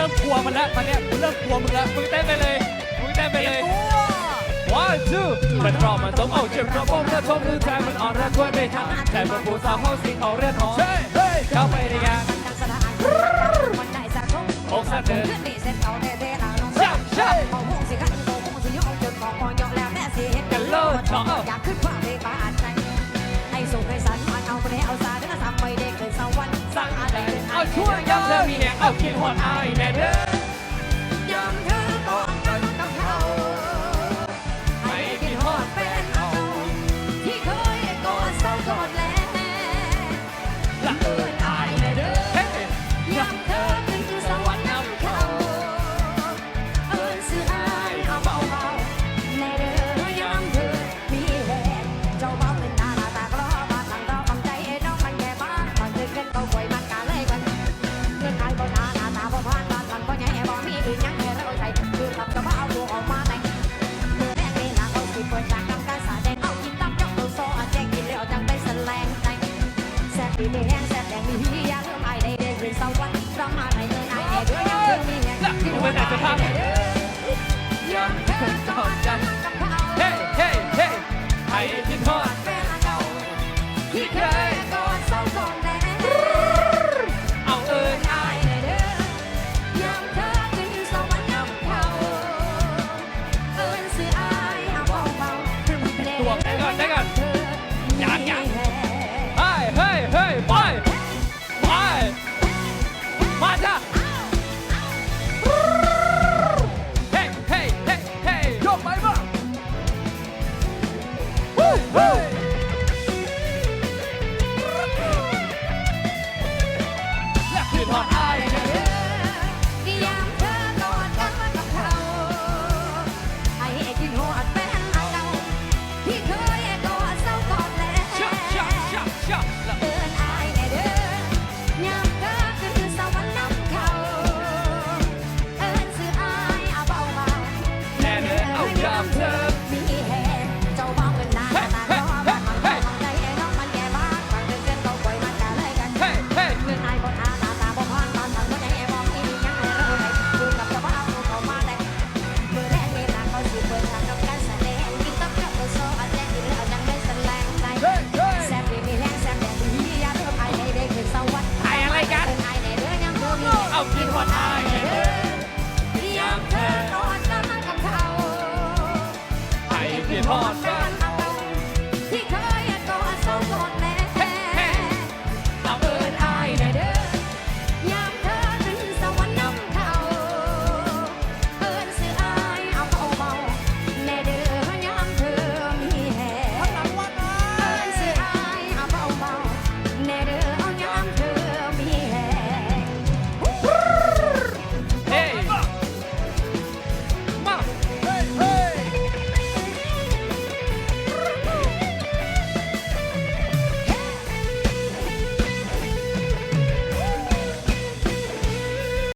ริ่มกลัวมันแล้วตอนเนี้ยกูเริ่มกลัวมึงแล้วมึงเต้นไปเลยมึงเต้นไปเลย One two มันรอมันสมเอาเจ็บกระโปรงกระชมหรือแใจมันอ่อนระทวยไม่ทันแต่มันผู้สาวเขาสิงเอาเรื่องหอมเข้าไปในงานอกสะเทือนชับชับกันโลดชอบอยากขึ้นฟ้าเลบ้านใจสุขสันมันเอาไปเอาซาเดินสามไปเด็กเกินสวรรค์สร้างอะไรเอาช่วยย้ำเธอมีแหงเอากินหอดอา แดงมีพี่ยาเริ่มไอในเด็กเนสวรรค์ร้องมาในเมืองไอเด็กด้วยยัอมีเงี้ยที่รู้ว่จยังแค่จดจำ hard.